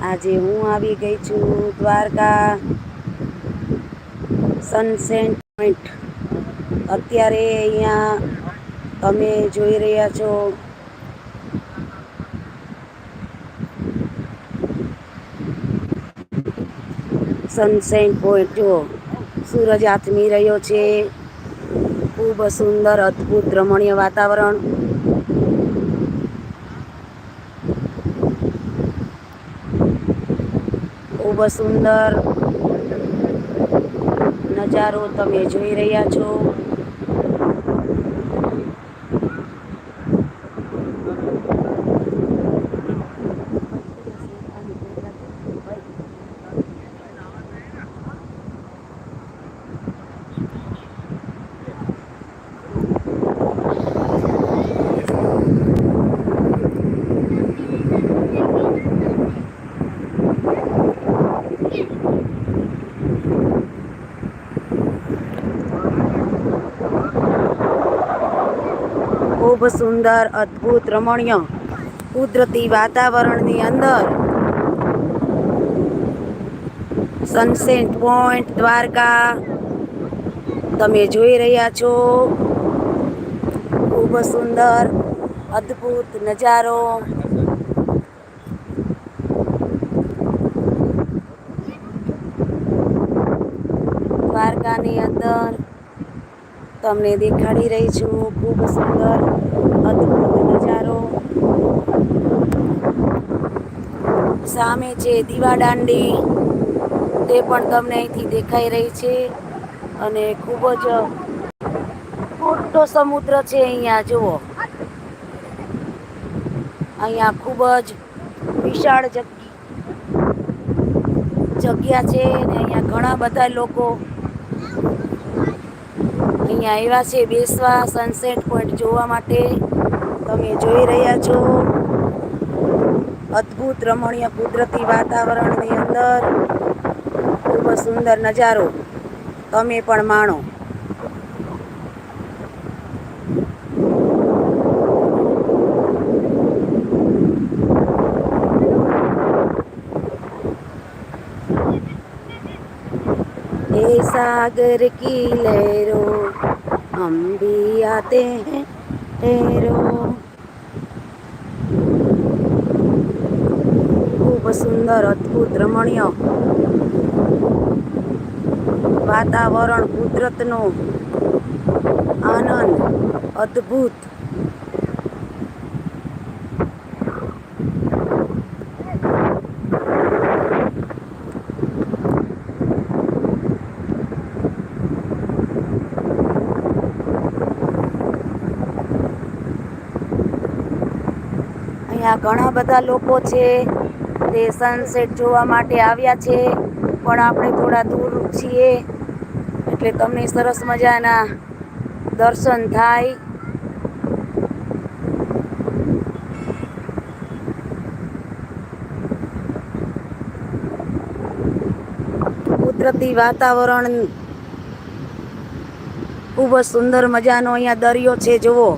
આજે હું આવી ગઈ છું દ્વારકા સનસેટ પોઈન્ટ અત્યારે અહીંયા તમે જોઈ રહ્યા છો સનસેટ પોઈન્ટ જો, સૂરજ આથમી રહ્યો છે. ખૂબ સુંદર, અદ્ભુત, રમણીય વાતાવરણ. ખૂબ જ સુંદર નજારો તમે જોઈ રહ્યા છો. ખૂબ સુંદર, અદ્ભુત, રમણીય કુદરતી વાતાવરણની અંદર સનસેટ પોઈન્ટ દ્વારકા તમે જોઈ રહ્યા છો. ખૂબ સુંદર, અદ્ભુત નજારો. દ્વારકાની અંદર તમને દેખાડી રહી છું. ખૂબ સુંદર, અદ્ભુત નજારો. સામે છે દીવાદાંડી તે પણ તમને અહીંથી દેખાઈ રહી છે. અને ખૂબ જ મોટો સમુદ્ર છે અહીંયા, જુઓ. અહીંયા ખૂબ જ વિશાળ જગ્યા જગ્યા છે અને અહીંયા ઘણા બધા લોકો અહીંયા આવ્યા છે બેસવા સનસેટ પોઈન્ટ જોવા માટે તમે જોઈ રહ્યા છો અદ્ભુત રમણીય કુદરતી વાતાવરણની અંદર ખૂબ સુંદર નજારો તમે પણ માણો ए सागर की लहरों हम भी आते हैं ठहरो ખૂબ સુંદર અદ્ભુત રમણીય વાતાવરણ કુદરતનો આનંદ અદ્ભુત ઘણા બધા લોકો છે, તે સનસેટ જોવા માટે આવ્યા છે, પણ આપણે થોડા દૂર છીએ, એટલે તમને સરસ મજાના દર્શન થાય. કુદરતી વાતાવરણ ખૂબ જ સુંદર મજાનો અહીંયા દરિયો છે, જુઓ.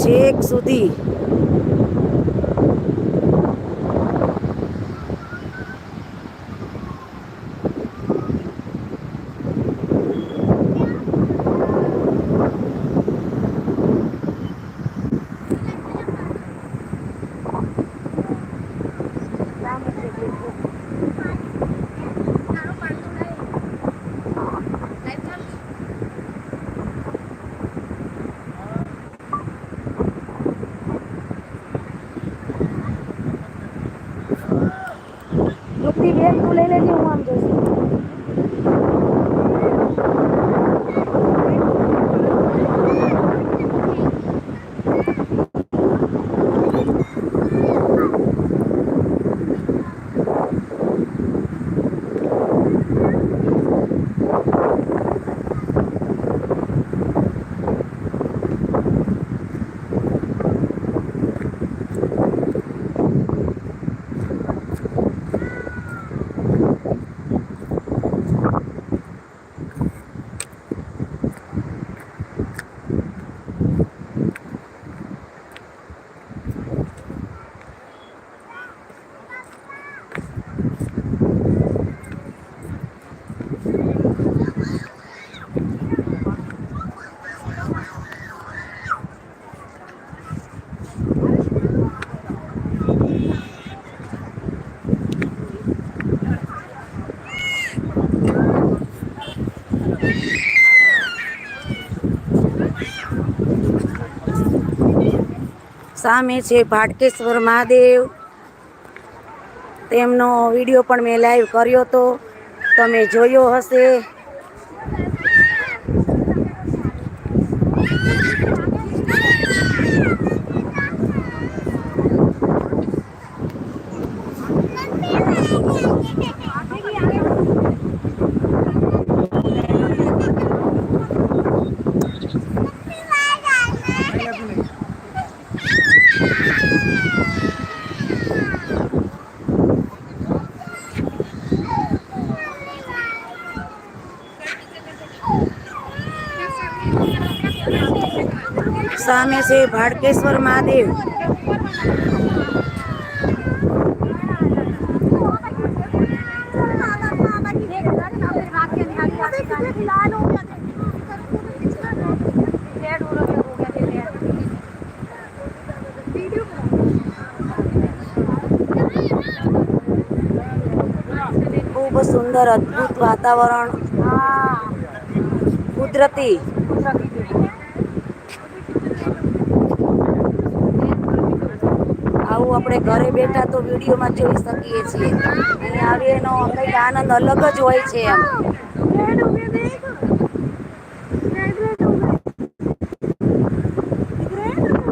છેક સુધી સામે છે ભાટકેશ્વર મહાદેવ. તેમનો વીડિયો પણ મેં લાઈવ કર્યો હતો તમે જોયો હશે. સામે છે ભાડકેશ્વર મહાદેવ ખૂબ સુંદર અદ્ભુત વાતાવરણ કુદરતી આવું આપણે ઘરે બેઠા તો વિડીયોમાં જોઈ શકીએ છીએ. અહીંયા આવી એનો કંઈક આનંદ અલગ જ હોય છે એમ.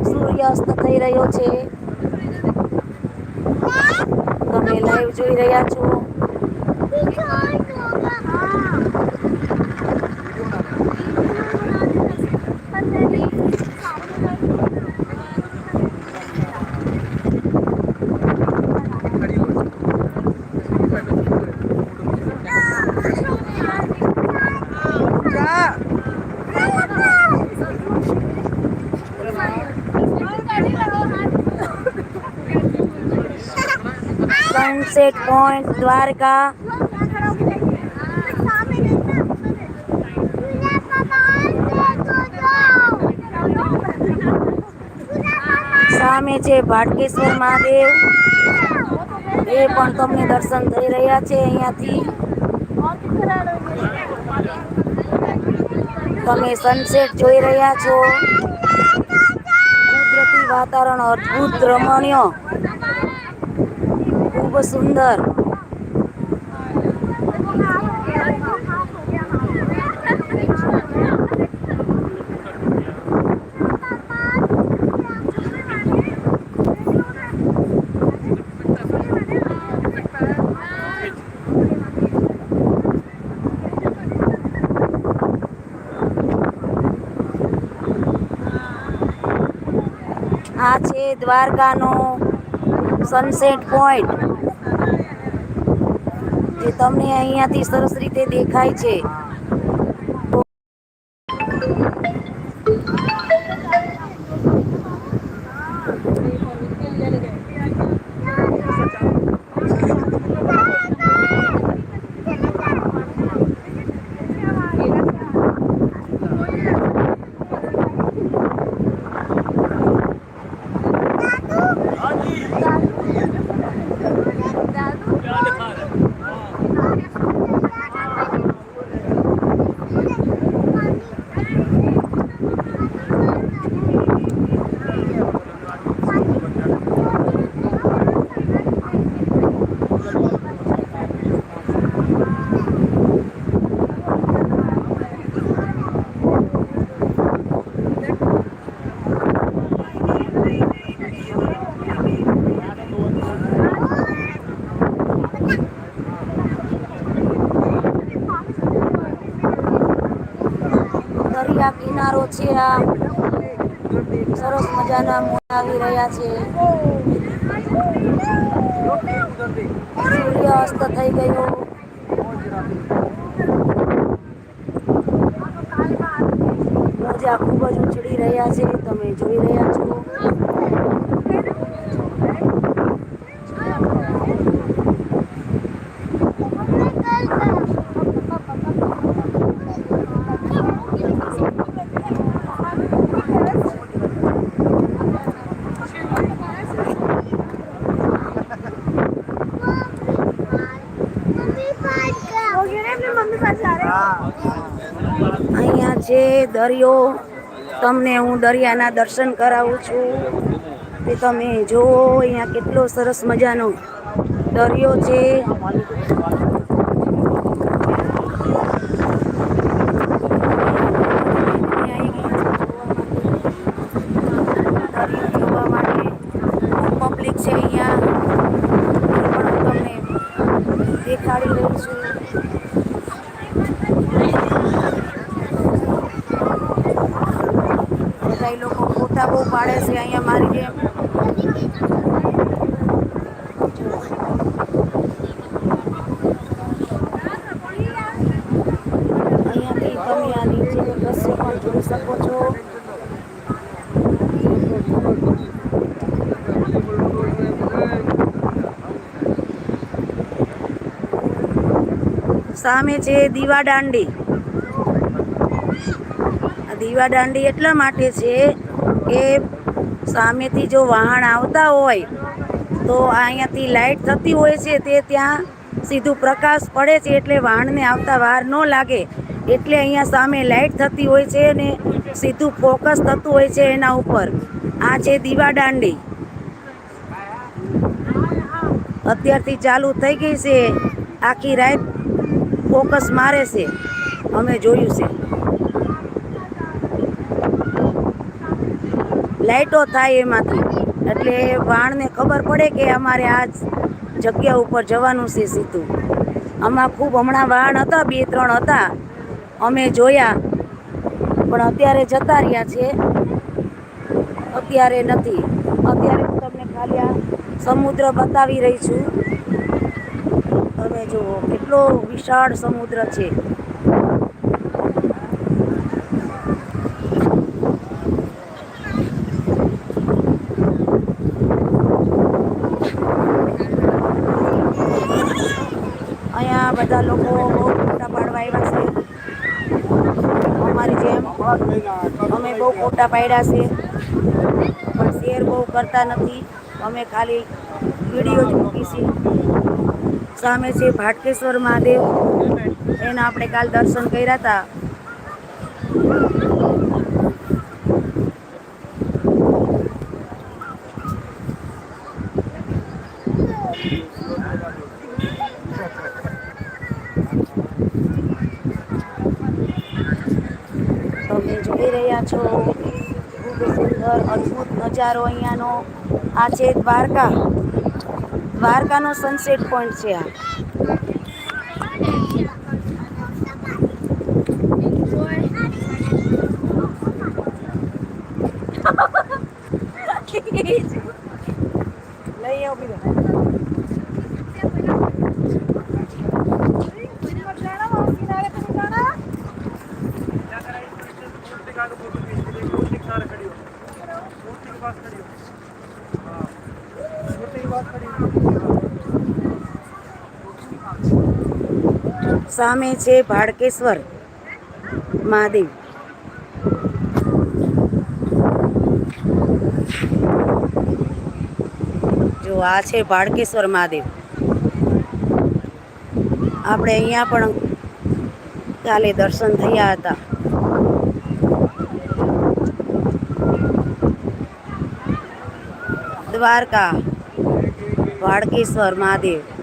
સૂર્યાસ્ત થઈ રહ્યો છે. તમે લાઈવ જોઈ રહ્યા છો. સનસેટ પોઈન્ટ દ્વારકા સામે છે ભાટકેશ્વર મહાદેવ. એ પણ તમને દર્શન થઈ રહ્યા છે અહીંયાથી. તમે સનસેટ જોઈ રહ્યા છો. કુદરતી વાતાવરણ અદ્ભુત, રમણીય. સુંદર. આ છે દ્વારકાનો સનસેટ પોઈન્ટ તમને અહીંયાથી સરસ રીતે દેખાય છે દરિયા કિનારો છે આ સરસ મજાના મોર આવી રહ્યા છે સૂર્ય અસ્ત થઈ ગયો. મોજા ખૂબ જ ઉછળી રહ્યા છે, તમે જોઈ રહ્યા છો અહીંયા છે દરિયો. તમને હું દરિયાના દર્શન કરાવું છું. તે તમે જુઓ, અહીંયા કેટલો સરસ મજાનો દરિયો છે. પબ્લિક છે અહીંયા. તમને દેખાડી રહી છું બધા ઈ લોકો ફોટા બહુ પાડે છે અહીંયા મારી જેમ અહીંયાથી તમે આ પણ જોઈ શકો છો. સામે છે દીવા દાંડી. દીવા દાંડી એટલા માટે છે કે સામેથી જો વાહન આવતા હોય, તો અહીંયાથી લાઇટ થતી હોય છે, તે ત્યાં સીધું પ્રકાશ પડે છે, એટલે વાહનને આવતા વાર ન લાગે. એટલે અહીંયા સામે લાઇટ થતી હોય છે અને સીધું ફોકસ થતું હોય છે એના ઉપર. આ છે દીવા દાંડી. અત્યારથી ચાલુ થઈ ગઈ છે. આખી રાત ફોકસ મારે છે. અમે જોયું છે. લાઈટો થાય એમાંથી. એટલે વાણને ખબર પડે કે અમારે આ જગ્યા ઉપર જવાનું છે સીધું. આમાં ખૂબ હમણાં વાહન હતા, બે, ત્રણ હતા. અમે જોયા, પણ અત્યારે જતા રહ્યા છે. અત્યારે નથી. અત્યારે હું તમને ખાલી આ સમુદ્ર બતાવી રહી છું. તમે જુઓ, કેટલો વિશાળ સમુદ્ર છે અહીંયા બધા લોકો બહુ ફોટા પાડવા આવ્યા છે અમારી જેમ અમે બહુ ફોટા પાડ્યા છે. પણ શેર બહુ કરતા નથી. અમે ખાલી વીડિયો જ મૂકી છે. સામે છે ભાટકેશ્વર મહાદેવ. એના આપણે કાલ દર્શન કર્યા હતા. જોઈ રહ્યા છો. ખૂબ સુંદર, અદ્ભુત નજારો અહીંયાનો. આ છે દ્વારકા. દ્વારકાનો સનસેટ પોઈન્ટ છે આ. સામે છે ભાડકેશ્વર. મહાદેવ. જો આ છે ભાડકેશ્વર મહાદેવ. આપણે અહીંયા પણ કાલે દર્શન થયા હતા. દ્વારકા. ભાડકેશ્વર મહાદેવ.